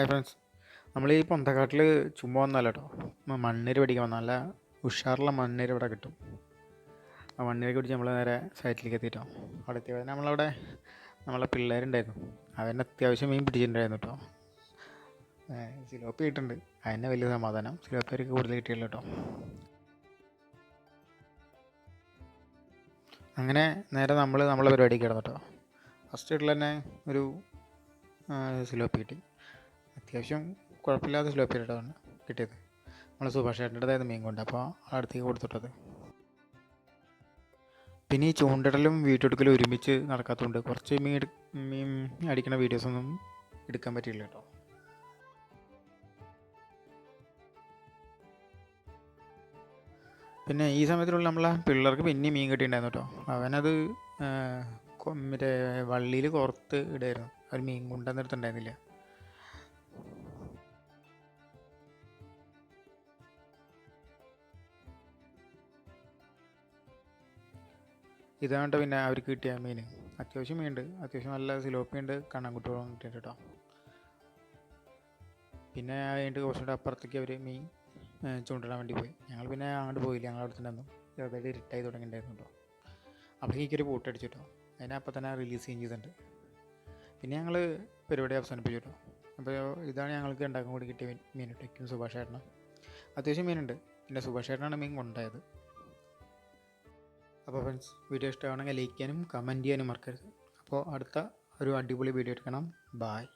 Hi friends നമ്മൾ ഈ പൊന്തക്കാട്ടിൽ ചുമ്മാ വന്നല്ല കേട്ടോ മണ്ണീര് പിടിക്കാൻ നല്ല ഉഷാറുള്ള മണ്ണീര് ഇവിടെ കിട്ടും. ആ മണ്ണീര് പിടിച്ച് നമ്മൾ നേരെ സൈറ്റിലേക്ക് എത്തിയിട്ടോ അവിടെ എത്തിയപ്പോൾ നമ്മളവിടെ നമ്മളെ പിള്ളേരുണ്ടായിരുന്നു. അവൻ അത്യാവശ്യം മീൻ പിടിച്ചിട്ടുണ്ടായിരുന്നു കേട്ടോ. സിലോപ്പി കിട്ടുന്നുണ്ട് അതിന്റെ വലിയ സമാധാനം. സിലോപ്പിയർക്ക് കൂടുതൽ കിട്ടിയല്ലോ കേട്ടോ. അങ്ങനെ നേരെ നമ്മൾ നമ്മളെ പരിപാടിക്ക് കിടന്നു കേട്ടോ. ഫസ്റ്റ് വീട്ടിൽ തന്നെ ഒരു സിലോപ്പി കിട്ടി. അത്യാവശ്യം കുഴപ്പമില്ലാത്ത സ്ലോപ്പ് ഇട്ടാണ് കിട്ടിയത്. നമ്മൾ സുഭാഷ് ചേട്ടന്റെതായത് മീൻ കൊണ്ട്. അപ്പോൾ അടുത്തേക്ക് കൊടുത്തിട്ടത്. പിന്നെ ഈ ചൂണ്ടിടലും വീട്ടെടുക്കലും ഒരുമിച്ച് നടക്കാത്തതുകൊണ്ട് കുറച്ച് മീൻ മീൻ അടിക്കുന്ന വീഡിയോസൊന്നും എടുക്കാൻ പറ്റിയില്ല കേട്ടോ. പിന്നെ ഈ സമയത്തിലുള്ള നമ്മളെ പിള്ളേർക്ക് പിന്നെ മീൻ കിട്ടിയിട്ടുണ്ടായിരുന്നു കേട്ടോ. അവനത് മറ്റേ വള്ളിയിൽ കോർത്ത് ഇടായിരുന്നു അവർ മീൻ കൊണ്ടുവന്നിടത്തുണ്ടായിരുന്നില്ല ഇതാണ്ട് പിന്നെ അവർക്ക് കിട്ടിയ മീൻ. അത്യാവശ്യം മീനുണ്ട് അത്യാവശ്യം നല്ല സിലോപ്പി ഉണ്ട് കണ്ണൻകുട്ടികളും കിട്ടിയിട്ടുണ്ട് കേട്ടോ. പിന്നെ അതിന്റെ കുറച്ചുകൂടെ അപ്പുറത്തേക്ക് അവർ മീൻ ചൂണ്ടിടാൻ വേണ്ടി പോയി. ഞങ്ങൾ പിന്നെ അങ്ങോട്ട് പോയില്ല. ഞങ്ങൾ അവിടെ തന്നെ ചെറുതായിട്ട് ഇരുട്ടായി തുടങ്ങിയിട്ടുണ്ടായിരുന്നു കേട്ടോ. അപ്പോഴേക്ക് കേട്ടോ. അതിനെ അപ്പം തന്നെ റിലീസ് ചെയ്യുകയും ചെയ്തിട്ടുണ്ട്. പിന്നെ ഞങ്ങൾ പരിപാടി അവസാനിപ്പിച്ചു കേട്ടോ. അപ്പോൾ ഇതാണ് ഞങ്ങൾക്ക് ഉണ്ടാക്കാൻ കൂടി കിട്ടിയ മീൻ. കേട്ടോ സുഭാഷ് ചേട്ടനും അത്യാവശ്യം മീനുണ്ട്. പിന്നെ സുഭാഷ് ചേട്ടനാണ് മീൻ കൊണ്ടുപോയത്. അപ്പോൾ ഫ്രണ്ട്സ് വീഡിയോ ഇഷ്ടമാണെങ്കിൽ ലൈക്ക് ചെയ്യാനും കമന്റ് ചെയ്യാനും മറക്കരുത്. അപ്പോൾ അടുത്ത ഒരു അടിപൊളി വീഡിയോ എടുക്കണം. ബായ്